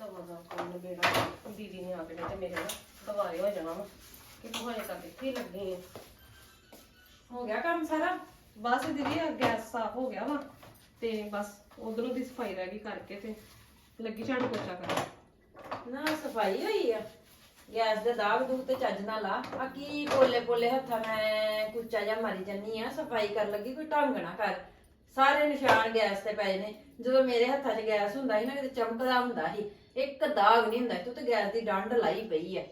ਦਵਾ ਦਾ ਕੰਮ ਬੇੜਾ। ਦੀਦੀ ਨੇ ਆ ਕੇ ਤੇ ਮੇਰੇ ਨਾਲ ਦਵਾਰੇ ਹੋ ਜਾਣਾ ਵਾ। ਕਿ ਤੂੰ ਹਜੇ ਤੱਕ ਇੱਥੇ ਹੀ ਲੱਗੀ ਹੈ ਹੋ ਗਿਆ ਕੰਮ ਸਾਰਾ? ਬਸ ਦੀਦੀ ਆ ਗੈਸ ਸਾਫ਼ ਹੋ ਗਿਆ ਵਾ। ਤੇ ਬਸ ਉਧਰੋਂ ਦੀ ਸਫ਼ਾਈ ਰਹਿ ਗਈ ਕਰਕੇ ਤੇ ਲੱਗੀ ਝਾੜੂ ਪੋਚਾ ਕਰਨ। ਨਾ, ਸਫ਼ਾਈ ਹੋਈ ਆ। ਗੈਸ ਦੇ ਦਾਗ ਦੂਗ ਤੇ ਚੱਜ ਨਾਲ ਲਾ। ਆ ਕੀ ਬੋਲੇ ਪੋਲੇ ਹੱਥਾਂ ਮੈਂ ਕੁਚਾ ਜਾਂ ਮਾਰੀ ਜੰਨੀ ਆ। ਸਫ਼ਾਈ ਕਰਨ ਲੱਗੀ, ਕੋਈ ਢੰਗ ਨਾ ਕਰ। ਸਾਰੇ ਨਿਸ਼ਾਨ ਗੈਸ ਤੇ ਪਏ ਨੇ। ਜਦੋਂ ਮੇਰੇ ਹੱਥਾਂ 'ਚ ਗੈਸ ਹੁੰਦਾ ਸੀ ਨਾ ਕਿਤੇ ਚਮਕਦਾ ਹੁੰਦਾ ਸੀ। ਇੱਕ ਦਾਗ ਨਹੀਂ ਹੁੰਦਾ ਤੂੰ ਤੇ ਗੈਸ ਦੀ ਡੰਡ ਲਾਈ ਪਈ ਐ।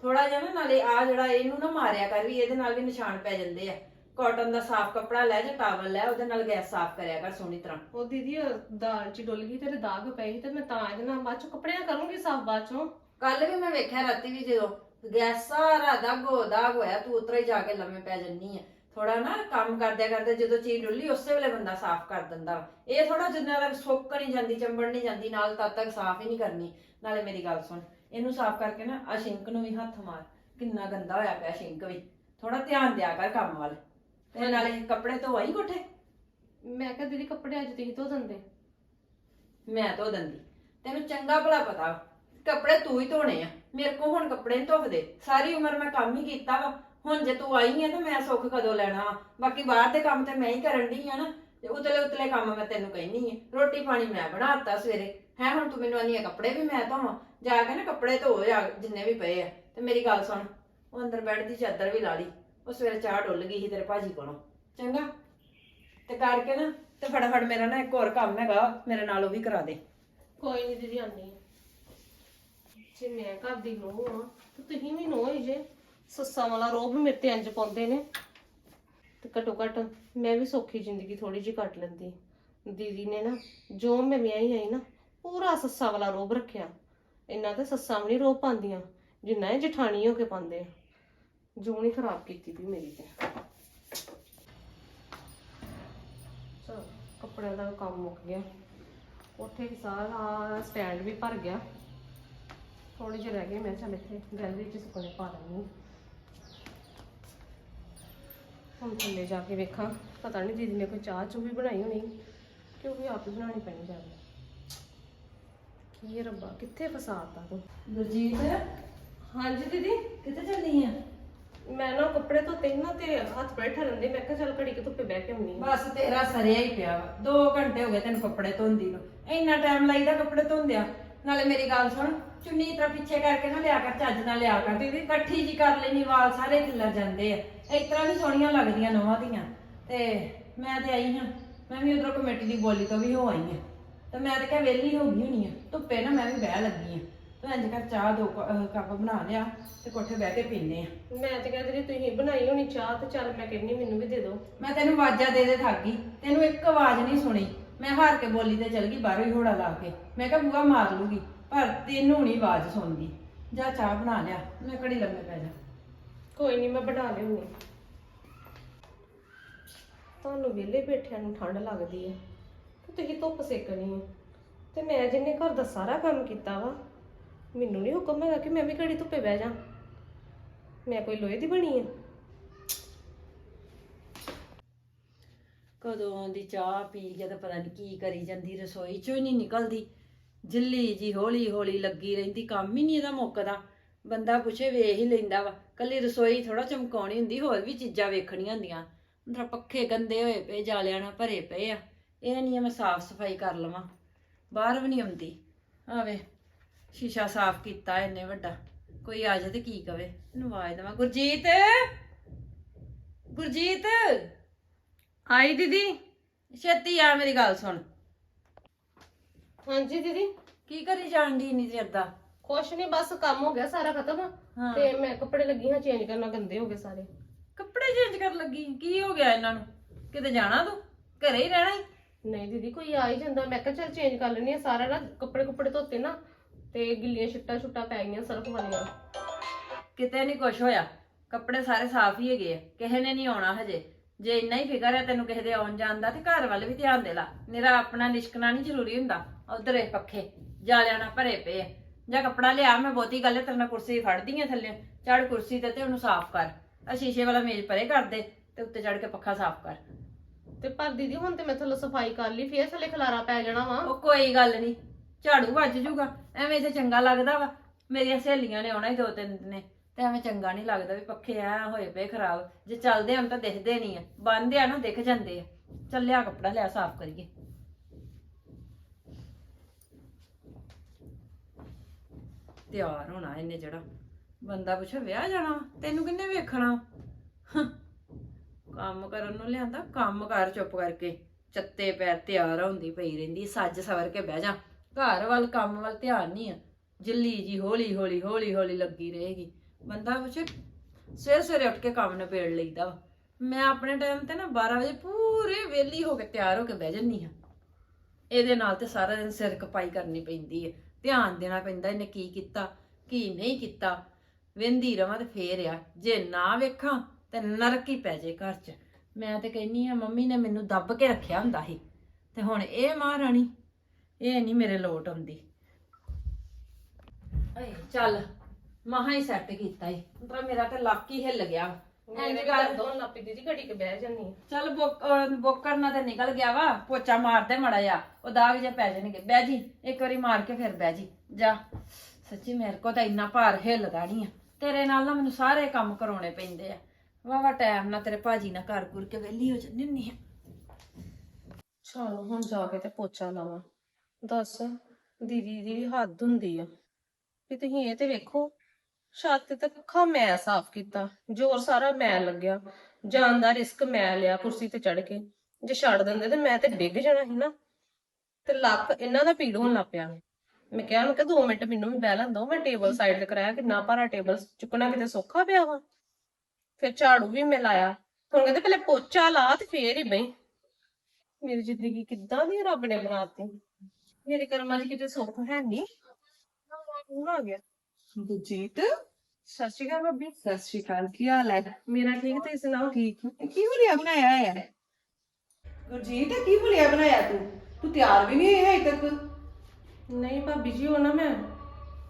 ਥੋੜਾ ਜਿਹਾ ਨਾ ਨਾਲੇ ਆ ਜਿਹੜਾ ਇਹਨੂੰ ਨਾ ਮਾਰਿਆ ਕਰ ਵੀ ਇਹਦੇ ਨਾਲ ਵੀ ਨਿਸ਼ਾਨ ਪੈ ਜਾਂਦੇ ਆ। ਕਾਟਨ ਦਾ ਸਾਫ਼ ਕੱਪੜਾ ਲੈ ਜਾਂ ਟਾਵਲ ਲੈ ਉਹਦੇ ਨਾਲ ਗੈਸ ਸਾਫ਼ ਕਰਿਆ ਕਰ ਸੋਹਣੀ ਤਰ੍ਹਾਂ। ਉਹ ਦੀਦੀ ਉਹ ਦਾਲ ਚ ਡੁੱਲ ਗਈ ਤੇਰੇ ਦਾਗ ਪਏ ਸੀ ਤੇ ਮੈਂ ਤਾਂ ਇਹਦੇ ਨਾਲ ਬਾਅਦ ਚ ਕੱਪੜਿਆਂ ਕਰੂੰਗੀ ਸਾਫ਼ ਬਾਅਦ ਚੋਂ। ਕੱਲ ਵੀ ਮੈਂ ਵੇਖਿਆ ਰਾਤੀ ਵੀ ਜਦੋਂ ਗੈਸ ਸਾਰਾ ਦਾਗੋ ਦਾਗ ਹੋਇਆ ਤੂੰ ਉਤਰੇ ਜਾ ਕੇ ਲੰਮੇ ਪੈ ਜੰਨੀ ਆ ਥੋੜਾ ਨਾ ਕੰਮ ਕਰਦਿਆਂ ਕਰਦੇ ਜਦੋਂ ਚੀਜ਼ ਡੁੱਲੀ ਉਸੇ ਵੇਲੇ ਬੰਦਾ ਸਾਫ਼ ਕਰ ਦਿੰਦਾ। ਵਾ। ਇਹ ਥੋੜਾ ਜਿੰਨਾ ਤੱਕ ਸੁੱਕ ਨਹੀਂ ਜਾਂਦੀ ਚੰਬੜ ਨਹੀਂ ਜਾਂਦੀ ਨਾਲ ਤਦ ਤੱਕ ਸਾਫ਼ ਹੀ ਨਹੀਂ ਕਰਨੀ। ਨਾਲੇ ਮੇਰੀ ਗੱਲ ਸੁਣ ਇਹਨੂੰ ਸਾਫ਼ ਕਰਕੇ ਨਾ ਆ ਸ਼ਿੰਕ ਨੂੰ ਵੀ ਹੱਥ ਮਾਰ। ਕਿੰਨਾ ਗੰਦਾ ਹੋਇਆ ਪਿਆ ਸ਼ਿੰਕ ਵੀ। ਥੋੜਾ ਧਿਆਨ ਦਿਆ ਕਰ ਕੰਮ ਵੱਲ। ਤੇ ਨਾਲੇ ਕੱਪੜੇ ਧੋਵਾਈ ਕੋਠੇ? ਮੈਂ ਕਿਹਾ ਦੀਦੀ ਕੱਪੜੇ ਅੱਜ ਤੁਸੀਂ ਧੋ ਦਿੰਦੇ। ਮੈਂ ਧੋ ਦਿੰਦੀ। ਤੈਨੂੰ ਚੰਗਾ ਭਲਾ ਪਤਾ ਵਾ। ਕੱਪੜੇ ਤੂੰ ਹੀ ਧੋਣੇ ਆ। ਮੇਰੇ ਕੋ ਹੁਣ ਕੱਪੜੇ ਨਹੀਂ ਧੋਦੇ ਸਾਰੀ ਉਮਰ ਮੈਂ ਕੰਮ ਹੀ ਕੀਤਾ ਵਾ। ਹੁਣ ਜੇ ਤੂੰ ਆਈ ਹੈ ਤਾਂ ਮੈਂ ਸੁੱਖ ਕਦੋਂ ਲੈਣਾ ਵਾ? ਬਾਕੀ ਬਾਹਰ ਦੇ ਕੰਮ ਤੇ ਮੈਂ ਹੀ ਕਰਨ ਦੀ ਆ ਨਾ, ਤੇ ਉਤਲੇ ਉਤਲੇ ਕੰਮ ਮੈਂ ਤੈਨੂੰ ਕਹਿਨੀ ਹੈ ਰੋਟੀ ਪਾਣੀ ਮੈਂ ਬਣਾਤਾ ਸਵੇਰੇ। ਹੈ, ਹੁਣ ਤੂੰ ਮੈਨੂੰ ਆਨੀ ਕੱਪੜੇ ਵੀ ਮੈਂ ਧੋਵਾਂ। ਜਾ ਕੇ ਨਾ ਕੱਪੜੇ ਧੋ, ਜਾ ਜਿੰਨੇ ਵੀ ਪਏ ਆ। ਤੇ ਮੇਰੀ ਗੱਲ ਸੁਣ, ਉਹ ਅੰਦਰ ਬੈੱਡ ਦੀ ਚਾਦਰ ਵੀ ਲਾ ਲਈ। ਉਹ ਸਵੇਰੇ ਚਾਹ ਡੁੱਲ ਗਈ ਸੀ ਤੇਰੇ ਭਾਜੀ ਕੋਲੋਂ। ਚੰਗਾ? ਤੇ ਕਰਕੇ ਨਾ, ਤੇ ਫਟਾਫਟ ਮੇਰਾ ਨਾ ਇੱਕ ਹੋਰ ਕੰਮ ਹੈਗਾ ਮੇਰੇ ਨਾਲ ਉਹ ਵੀ ਕਰਾ ਦੇ। ਕੋਈ ਨਹੀਂ ਦੀਦੀ ਆਨੀ ਜੇ ਮੈਂ ਘਰ ਦੀ ਨੂੰਹ ਆ, ਤੇ ਤੁਸੀਂ ਵੀ ਨੂੰਹ ਹੀ ਜੇ। ਸੱਸਾਂ ਵਾਲਾ ਰੋਬ ਮੇਰੇ ਤੇ ਇੰਜ ਪਾਉਂਦੇ ਨੇ। ਤੇ ਘਟੋ ਘਟ ਮੈਂ ਵੀ ਸੌਖੀ ਜ਼ਿੰਦਗੀ ਥੋੜੀ ਜਿਹੀ ਕੱਟ ਲੈਂਦੀ। ਦੀਦੀ ਨੇ ਨਾ, ਜੋ ਮੈਂ ਵਿਆਹੀ ਆਈ ਨਾ, ਪੂਰਾ ਸੱਸਾਂ ਵਾਲਾ ਰੋਬ ਰੱਖਿਆ। ਇੰਨਾ ਤੇ ਸੱਸਾਂ ਵੀ ਨਹੀਂ ਰੋਬ ਪਾਉਂਦੀਆਂ, ਜਿੰਨਾ ਇਹ ਜਠਾਣੀ ਹੋ ਕੇ ਪਾਉਂਦੇ ਆ। ਜੋ ਖਰਾਬ ਕੀਤੀ ਵੀ ਮੇਰੀ ਤੇ। ਚਲੋ, ਕੱਪੜਿਆਂ ਦਾ ਕੰਮ ਮੁੱਕ ਗਿਆ। ਉੱਥੇ ਸਾਰਾ ਸਟੈਂਡ ਵੀ ਭਰ ਗਿਆ। ਥੋੜੇ ਜਿਹੇ ਰਹਿ ਗਏ ਮੈਂ, ਚੱਲ ਇੱਥੇ ਗੈਲਰੀ 'ਚ ਸੁੱਕਣੇ ਪਾ ਲੈਣੀ ਹੁਣ ਥੱਲੇ ਜਾ ਕੇ ਵੇਖਾਂ ਪਤਾ ਨਹੀਂ ਦੀਦੀ ਨੇ ਕੋਈ ਚਾਹ ਚੂ ਵੀ ਬਣਾਈ ਹੋਣੀ ਕਿ ਉਹ ਵੀ ਆਪ ਹੀ ਬਣਾਉਣੀ ਪੈਣੀ ਜਾ ਕੇ। ਕੀ ਰੱਬਾ ਕਿੱਥੇ ਫਸਾਤਾ ਤੂੰ? ਗੁਰਜੀਤ? ਹਾਂਜੀ ਦੀਦੀ। ਕਿੱਥੇ ਚੱਲੀ ਆ? ਮੈਂ ਨਾ ਕੱਪੜੇ ਧੋਤੇ ਸੀ ਨਾ ਤੇ ਹੱਥ ਬੜੇ ਠਰਨ ਦੇ ਮੈਂ ਕਿਹਾ ਚੱਲ ਘੜੀ ਕਿ ਧੁੱਪੇ ਬਹਿ ਕੇ ਆਉਣੀ ਬਸ ਤੇਰਾ ਸਰਿਆ ਹੀ ਪਿਆ ਵਾ। 2 ਘੰਟੇ ਹੋ ਗਏ ਤੈਨੂੰ ਕੱਪੜੇ ਧੋਂਦੀ ਨੂੰ। ਇੰਨਾ ਟਾਈਮ ਲਾਈਦਾ ਕੱਪੜੇ ਧੋਂਦਿਆਂ? ਨਾਲੇ ਮੇਰੀ ਗੱਲ ਸੁਣ ਚੁੰਨੀ ਤਰ੍ਹਾਂ ਪਿੱਛੇ ਕਰਕੇ ਨਾ ਲਿਆ ਕਰ ਚੱਜ ਨਾਲ ਲਿਆ ਕਰ। ਦੀਦੀ ਇਕੱਠੀ ਜੀ ਕਰ ਲੈਣੀ ਵਾਲ ਸਾਰੇ ਖਿੱਲਰ ਜਾਂਦੇ ਆ। ਇਸ ਤਰ੍ਹਾਂ ਨਹੀਂ ਸੋਹਣੀਆਂ ਲੱਗਦੀਆਂ ਨਵਾਂ ਦੀਆਂ। ਤੇ ਮੈਂ ਤੇ ਆਈ ਹਾਂ। ਮੈਂ ਵੀ ਉਧਰੋਂ ਕਮੇਟੀ ਦੀ ਬੋਲੀ ਤੋਂ ਵੀ ਹੋ ਆਈ ਹਾਂ। ਤੇ ਮੈਂ ਤੇ ਕਿਹਾ ਵਿਹਲੀ ਹੋ ਗਈ ਹੋਣੀ ਆ। ਧੁੱਪੇ ਨਾ ਮੈਂ ਵੀ ਬਹਿ ਲੱਗੀ ਆ ਤੂੰ ਇੰਜ ਕਰ ਚਾਹ ਦੋ ਕ- ਅਹ ਕੱਪ ਬਣਾ ਲਿਆ ਤੇ ਕੋਠੇ ਬਹਿ ਕੇ ਪੀਨੇ ਆ। ਮੈਂ ਤੇ ਕਹਿੰਦੀ ਤੁਸੀਂ ਬਣਾਈ ਹੋਣੀ ਚਾਹ ਤੇ ਚੱਲ ਮੈਂ ਕਹਿੰਨੀ ਮੈਨੂੰ ਵੀ ਦੇ ਦਿਓ। ਮੈਂ ਤੈਨੂੰ ਆਵਾਜ਼ਾਂ ਦੇ ਦੇ ਥੱਕ ਗਈ। ਤੈਨੂੰ ਇੱਕ ਆਵਾਜ਼ ਨਹੀਂ ਸੁਣੀ। ਮੈਂ ਹਾਰ ਕੇ ਬੋਲੀ ਤੇ ਚਲ ਗਈ ਬਾਹਰੋਂ ਹੀ ਹੋੜਾ ਲਾ ਕੇ। ਮੈਂ ਕਿਹਾ ਬੂਆ ਮਾਰ ਲੂਗੀ। ਪਰ ਤੈਨੂੰ ਨਹੀਂ ਆਵਾਜ਼ ਸੁਣਦੀ। ਜਾ ਚਾਹ ਬਣਾ ਲਿਆ ਮੈਂ ਘੜੀ ਲੰਮੇ ਪੈ ਜਾ। ਕੋਈ ਨਹੀਂ ਮੈਂ ਬਣਾ ਲਿਆਉਂਦੀ ਤੁਹਾਨੂੰ ਵਿਹਲੇ ਬੈਠਿਆਂ ਨੂੰ ਠੰਡ ਲੱਗਦੀ ਹੈ। ਤੇ ਤੁਸੀਂ ਧੁੱਪ ਸੇਕਣੀ ਹੈ। ਤੇ ਮੈਂ ਜਿੰਨੇ ਘਰ ਦਾ ਸਾਰਾ ਕੰਮ ਕੀਤਾ ਵਾ ਮੈਨੂੰ ਨਹੀਂ ਹੁਕਮ ਹੈਗਾ ਕਿ ਮੈਂ ਵੀ ਘੜੀ ਧੁੱਪੇ ਬਹਿ ਜਾ। ਮੈਂ ਕੋਈ ਲੋਹੇ ਦੀ ਬਣੀ ਹੈ। ਕਦੋਂ ਦੀ ਚਾਹ ਪੀ ਕੇ ਤਾਂ ਪਤਾ ਨਹੀਂ ਕੀ ਕਰੀ ਜਾਂਦੀ ਰਸੋਈ ਚੋਂ ਹੀ ਨਹੀਂ ਨਿਕਲਦੀ। ਜਿੱਲੀ ਜੀ ਹੌਲੀ ਹੌਲੀ ਲੱਗੀ ਰਹਿੰਦੀ, ਕੰਮ ਹੀ ਨਹੀਂ ਇਹਦਾ ਮੁੱਕਦਾ। ਬੰਦਾ ਪੁੱਛੇ ਵੇਖ ਹੀ ਲੈਂਦਾ ਵਾ। ਕੱਲੀ ਰਸੋਈ ਥੋੜਾ ਚਮਕਾਉਣੀ ਹੁੰਦੀ, ਹੋਰ ਵੀ ਚੀਜ਼ਾਂ ਵੇਖਣੀਆਂ ਹੁੰਦੀਆਂ। ਅੰਦਰ ਪੱਖੇ ਗੰਦੇ ਹੋਏ ਪਏ, ਜਾਲਿਆਂ ਨਾਲ ਭਰੇ ਪਏ ਆ। ਇਹ ਨਹੀਂ ਆ ਮੈਂ ਸਾਫ਼ ਸਫ਼ਾਈ ਕਰ ਲਵਾਂ। ਬਾਹਰ ਵੀ ਨਹੀਂ ਆਉਂਦੀ। ਆਵੇ, ਸ਼ੀਸ਼ਾ ਸਾਫ਼ ਕੀਤਾ ਇੰਨੇ ਵੱਡਾ। ਕੋਈ ਆ ਜਾਏ ਤੇ ਕੀ ਕਵੇ? ਇਹਨੂੰ ਆਵਾਜ਼ ਦੇਵਾਂ। ਗੁਰਜੀਤ! ਗੁਰਜੀਤ! ਆਈ ਦੀਦੀ। ਛੇਤੀ ਆ ਮੇਰੀ ਗੱਲ ਸੁਣ। ਹਾਂਜੀ ਦੀਦੀ। ਕੀ ਕਰੀ ਜਾਂਦੀ ਨਹੀਂ ਚਿਰ ਦਾ? ਕੁਛ ਨਹੀਂ ਬਸ ਕੰਮ ਹੋ ਗਿਆ ਸਾਰਾ ਖਤਮ। ਹਾਂ। ਤੇ ਮੈਂ ਕੱਪੜੇ ਲੱਗੀ ਹਾਂ ਚੇਂਜ ਕਰਨਾ ਗੰਦੇ ਹੋ ਗਏ ਸਾਰੇ। ਕੱਪੜੇ ਚੇਂਜ ਕਰਨ ਲੱਗੀ? ਕੀ ਹੋ ਗਿਆ ਇਹਨਾਂ ਨੂੰ? ਕਿਤੇ ਜਾਣਾ ਤੂੰ? ਘਰੇ ਹੀ ਰਹਿਣਾ ਈ ਨਹੀਂ ਦੀਦੀ ਕੋਈ ਆ ਹੀ ਜਾਂਦਾ। ਮੈਂ ਕਿਹਾ ਚੱਲ ਚੇਂਜ ਕਰ ਲੈਣੀ ਆ ਸਾਰਾ ਨਾ ਕੱਪੜੇ ਕੁੱਪੜੇ ਧੋਤੇ ਨਾ ਤੇ ਗਿੱਲੀਆਂ ਛਿੱਟਾਂ ਛੁੱਟਾਂ ਪੈ ਗਈਆਂ ਸਰਫ ਵਾਲੀਆਂ। ਕਿਤੇ ਨਹੀਂ ਕੁਛ ਹੋਇਆ। ਕੱਪੜੇ ਸਾਰੇ ਸਾਫ਼ ਹੀ ਹੈਗੇ ਆ। ਕਿਸੇ ਨੇ ਨਹੀਂ ਆਉਣਾ ਹਜੇ। ਜੇ ਇੰਨਾ ਹੀ ਫਿਕਰ ਹੈ ਤੈਨੂੰ ਕਿਸੇ ਦੇ ਆਉਣ ਜਾਣ ਦਾ ਤੇ ਘਰ ਵੱਲ ਵੀ ਧਿਆਨ ਦੇ ਲਾ। ਮੇਰਾ ਆਪਣਾ ਨਿਸ਼ਕਣਾ ਨਹੀਂ ਜ਼ਰੂਰੀ ਹੁੰਦਾ। ਉਧਰ ਇਹ ਪੱਖੇ ਜਾਲਿਆਂ ਨਾਲ ਭਰੇ ਪਏ ਆ। ਜਾਂ ਕੱਪੜਾ ਲਿਆ ਮੈਂ ਬਹੁਤੀ ਗੱਲ ਹੈ ਤੇਰੇ ਨਾਲ ਕੁਰਸੀ ਫੜਦੀ ਆ ਥੱਲੇ। ਚੜ ਕੁਰਸੀ ਤੇ ਤੇ ਉਹਨੂੰ ਸਾਫ਼ ਕਰ। ਆ ਸ਼ੀਸ਼ੇ ਵਾਲਾ ਮੇਜ਼ ਪਰੇ ਕਰ ਦੇ ਤੇ ਉੱਤੇ ਚੜ ਕੇ ਪੱਖਾ ਸਾਫ਼ ਕਰ। ਤੇ ਪਰ ਦੀਦੀ ਹੁਣ ਤੇ ਮੈਂ ਥੱਲੇ ਸਫ਼ਾਈ ਕਰ ਲਈ ਫੇਰ ਥੱਲੇ ਖਲਾਰਾ ਪੈ ਜਾਣਾ ਵਾ। ਉਹ ਕੋਈ ਗੱਲ ਨਹੀਂ ਝਾੜੂ ਵੱਜ ਜੂਗਾ। ਐਵੇਂ ਤੇ ਚੰਗਾ ਲੱਗਦਾ ਵਾ। ਮੇਰੀਆਂ ਸਹੇਲੀਆਂ ਨੇ ਆਉਣਾ ਹੀ ਦੋ ਤਿੰਨ ਦਿਨੇ। ਤੇ ਐਵੇਂ ਚੰਗਾ ਨਹੀਂ ਲੱਗਦਾ ਵੀ ਪੱਖੇ ਆ ਹੋਏ ਪਏ ਖਰਾਬ। ਜੇ ਚੱਲਦੇ ਹਨ ਤਾਂ ਦਿਖਦੇ ਨਹੀਂ ਆ। ਬੰਦੇ ਆ ਨਾ, ਦਿਖ ਜਾਂਦੇ ਆ। ਚੱਲਿਆ ਕੱਪੜਾ, ਲਿਆ ਸਾਫ਼ ਕਰੀਏ। ਤਿਆਰ ਹੋਣਾ ਇਹਨੇ ਜਿਹੜਾ। ਬੰਦਾ ਪੁੱਛੇ, ਵਿਆਹ ਜਾਣਾ ਵਾ? ਤੈਨੂੰ ਕਿੰਨੇ ਵੇਖਣਾ ਕੰਮ ਕਰਨ ਨੂੰ ਲਿਆਂਦਾ, ਕੰਮ ਕਰ ਚੁੱਪ ਕਰਕੇ। ਚੱਤੇ ਪੈਰ ਤਿਆਰ ਹੁੰਦੀ ਪਈ ਰਹਿੰਦੀ, ਸੱਜ ਸਵਰ ਕੇ ਬਹਿ ਜਾ। ਘਰ ਵੱਲ, ਕੰਮ ਵੱਲ ਧਿਆਨ ਨਹੀਂ ਆ। ਜਿੱਲੀ ਜੀ ਹੌਲੀ ਹੌਲੀ ਹੌਲੀ ਹੌਲੀ ਲੱਗੀ ਰਹੇਗੀ। ਬੰਦਾ ਪੁੱਛੇ ਸਵੇਰੇ ਸਵੇਰੇ ਉੱਠ ਕੇ ਕੰਮ ਨਿਬੇੜ ਲਈਦਾ ਵਾ। ਮੈਂ ਆਪਣੇ ਟਾਈਮ ਤੇ ਨਾ 12 ਵਜੇ ਪੂਰੇ ਵਿਹਲੀ ਹੋ ਕੇ ਤਿਆਰ ਹੋ ਕੇ ਬਹਿ ਜੰਨੀ ਹਾਂ। ਇਹਦੇ ਨਾਲ ਤੇ ਸਾਰਾ ਦਿਨ ਸਿਰ ਕਪਾਈ ਕਰਨੀ ਪੈਂਦੀ ਹੈ। ਧਿਆਨ ਦੇਣਾ ਪੈਂਦਾ ਇਹਨੇ ਕੀ ਕੀਤਾ, ਕੀ ਨਹੀਂ ਕੀਤਾ। ਵੇਂਦੀ ਰਵਾਂ ਤੇ ਫੇਰ ਆ। ਜੇ ਨਾ ਵੇਖਾਂ ਤੇ ਨਰਕ ਹੀ ਪੈ ਜੇ ਘਰ 'ਚ। ਮੈਂ ਤੇ ਕਹਿੰਨੀ ਆ ਮੰਮੀ ਨੇ ਮੈਨੂੰ ਦੱਬ ਕੇ ਰੱਖਿਆ ਹੁੰਦਾ ਸੀ। ਤੇ ਹੁਣ ਇਹ ਮਹਾਰਾਣੀ, ਇਹ ਨਹੀਂ ਮੇਰੇ ਲੋਟ ਆਉਂਦੀ। ਏ ਚੱਲ। ਮਹਾ ਹੀ ਸੈੱਟ ਕੀਤਾ ਈ। ਪਰ ਮੇਰਾ ਤੇ ਲੱਕ ਹੀ ਹਿੱਲ ਗਿਆ। ਐਂ ਇੰਜ ਕਰ ਦੋ ਲਾਪੀ ਦੀਦੀ ਘੜੀ ਕੇ ਬਹਿ ਜਾਨੀ ਆ। ਚੱਲ ਬੁੱਕ ਅਹ ਬੁੱਕ ਕਰਨਾ ਤੇ ਨਿਕਲ ਗਿਆ ਵਾ ਪੋਚਾ ਮਾਰਦੇ ਮੜਾ ਜਾ ਉਹ ਦਾਗ ਜੇ ਪੈ ਜਾਣਗੇ। ਬਹਿ ਜੀ ਇੱਕ ਵਾਰੀ ਮਾਰ ਕੇ ਫਿਰ ਬਹਿ ਜੀ। ਜਾ। ਸੱਚੀ ਮੇਰੇ ਕੋ ਤਾਂ ਇੰਨਾ ਭਾਰ ਹਿੱਲਦਾ ਨਹੀਂ ਆ। ਤੇਰੇ ਨਾਲ ਨਾ ਮੈਨੂੰ ਸਾਰੇ ਕੰਮ ਕਰਾਉਣੇ ਪੈਂਦੇ ਆ। ਵਾਵਾ ਟਾਈਮ ਨਾਲ ਤੇਰੇ ਭਾਜੀ ਨਾਲ ਘਰ ਘੁਰ ਕੇ ਵਿਹਲੀ ਹੋ ਜਾਂਦੀ ਹੁੰਨੀ ਆ। ਚਲੋ ਹੁਣ ਜਾ ਕੇ ਤੇ ਪੋਚਾ ਲਾਵਾਂ। ਦੱਸ ਦੀਦੀ ਦੀ ਵੀ ਹੱਦ ਹੁੰਦੀ ਆ। ਵੀ ਤੁਸੀਂ ਇਹ ਤੇ ਵੇਖੋ ਛੱਤ ਤੇ ਅੱਖਾਂ ਮੈਂ ਸਾਫ਼ ਕੀਤਾ, ਜ਼ੋਰ ਸਾਰਾ ਮੈਂ ਲੱਗਿਆ। ਜਾਨ ਦਾ ਰਿਸਕ ਮੈਂ ਲਿਆ ਕੁਰਸੀ ਤੇ ਚੜ ਕੇ। ਜੇ ਛੱਡ ਦਿੰਦੇ ਤੇ ਮੈਂ ਤੇ ਡਿੱਗ ਜਾਣਾ ਸੀ ਨਾ। ਤੇ ਲੱਕ ਇਹਨਾਂ ਦਾ ਪੀੜ ਹੋਣ ਲੱਗ ਪਿਆ ਮੈਂ ਕਿਹਾ, ਮੈਂ ਕਿ 2 ਮਿੰਟ ਮੈਨੂੰ ਵੀ ਬਹਿ ਲੈਣ ਮੈਂ ਟੇਬਲ ਸਾਈਡ ਤੇ ਕਰਾਇਆ, ਕਿੰਨਾ ਭਾਰਾ ਟੇਬਲ ਚੁੱਕਣਾ ਕਿਤੇ ਸੌਖਾ ਪਿਆ ਵਾ। ਫਿਰ ਝਾੜੂ ਵੀ ਮੈਂ ਲਾਇਆ। ਹੁਣ ਕਹਿੰਦੇ ਪਹਿਲੇ ਪੋਚਾ ਲਾ ਤੇ ਫੇਰ ਹੀ ਬਈ ਮੇਰੀ ਜ਼ਿੰਦਗੀ ਕਿੱਦਾਂ ਦੀ ਰੱਬ ਨੇ ਬਣਾਤੀ। ਮੇਰੇ ਕਰਮਾਂ 'ਚ ਕਿਤੇ ਸੁੱਖ ਹੈ ਨਹੀਂ ਹੁਣ ਆ ਗਿਆ। ਗੁਰਜੀਤ ਸਤਿ ਸ਼੍ਰੀ ਅਕਾਲ ਭਾਬੀ। ਸਤਿ ਸ਼੍ਰੀ ਅਕਾਲ ਕੀ ਹਾਲ ਹੈ? ਮੇਰਾ ਠੀਕ ਤੇ ਸੁਣਾਓ? ਠੀਕ ਕੀ ਹੁਲੀਆ ਬਣਾਇਆ ਹੈ? ਗੁਰਜੀਤ ਕੀ ਹੁਲੀਆ ਬਣਾਇਆ ਤੂੰ? ਤੂੰ ਤਿਆਰ ਵੀ ਨਹੀਂ ਹੋਇਆ ਅਜੇ ਤੱਕ? ਨਹੀਂ ਭਾਬੀ ਜੀ ਉਹ ਨਾ ਮੈਂ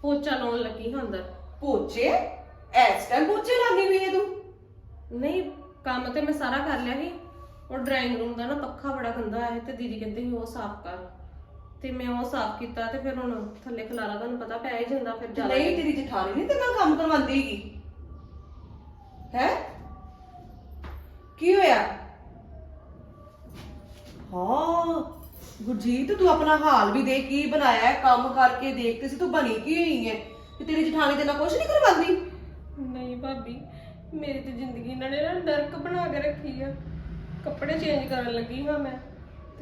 ਪੋਚਾ ਲਾਉਣ ਲੱਗੀ ਹਾਂ ਅੰਦਰ। ਪੋਚੇ? ਐਸ ਟਾਈਮ ਪੋਚੇ ਲਾਣੀ ਹੋਈ ਹੈ ਤੂੰ? ਨਹੀਂ ਕੰਮ ਤੇ ਮੈਂ ਸਾਰਾ ਕਰ ਲਿਆ ਸੀ। ਉਹ ਡਰਾਇੰਗ ਰੂਮ ਦਾ ਨਾ ਪੱਖਾ ਬੜਾ ਗੰਦਾ ਹੈ ਤੇ ਦੀਦੀ ਕਹਿੰਦੇ ਸੀ ਉਹ ਸਾਫ਼ ਕਰ। ਤੇ ਮੈਂ ਉਹ ਸਾਫ਼ ਕੀਤਾ ਤੇ ਫਿਰ ਹੁਣ ਥੱਲੇ ਖਲਾਰਾ ਤੁਹਾਨੂੰ ਪਤਾ ਪੈ ਹੀ ਜਾਂਦਾ ਫਿਰ ਜ਼ਿਆਦਾ ਨਹੀਂ ਤੇਰੀ ਜਠਾਣੀ ਨਹੀਂ ਤੇ ਨਾਲ ਕੰਮ ਕਰਵਾਉਂਦੀ ਹੈਗੀ ਹੈ? ਕੀ ਹੋਇਆ? ਹਾਂ ਗੁਰਜੀਤ ਤੂੰ ਆਪਣਾ ਹਾਲ ਵੀ ਦੇਖ ਕੀ ਬਣਾਇਆ ਹੈ ਕੰਮ ਕਰਕੇ ਦੇਖ ਤੇ ਸੀ ਤੂੰ ਬਣੀ ਕੀ ਹੋਈ ਹੈ? ਤੇ ਤੇਰੀ ਜਠਾਣੀ ਤੇ ਨਾਲ ਕੁਝ ਨਹੀਂ ਕਰਵਾਉਂਦੀ? ਨਹੀਂ ਭਾਬੀ ਮੇਰੀ ਤੇ ਜ਼ਿੰਦਗੀ ਇਹਨਾਂ ਨੇ ਨਾ ਨਰਕ ਬਣਾ ਕੇ ਰੱਖੀ ਆ। ਕੱਪੜੇ ਚੇਂਜ ਕਰਨ ਲੱਗੀ ਹਾਂ ਮੈਂ।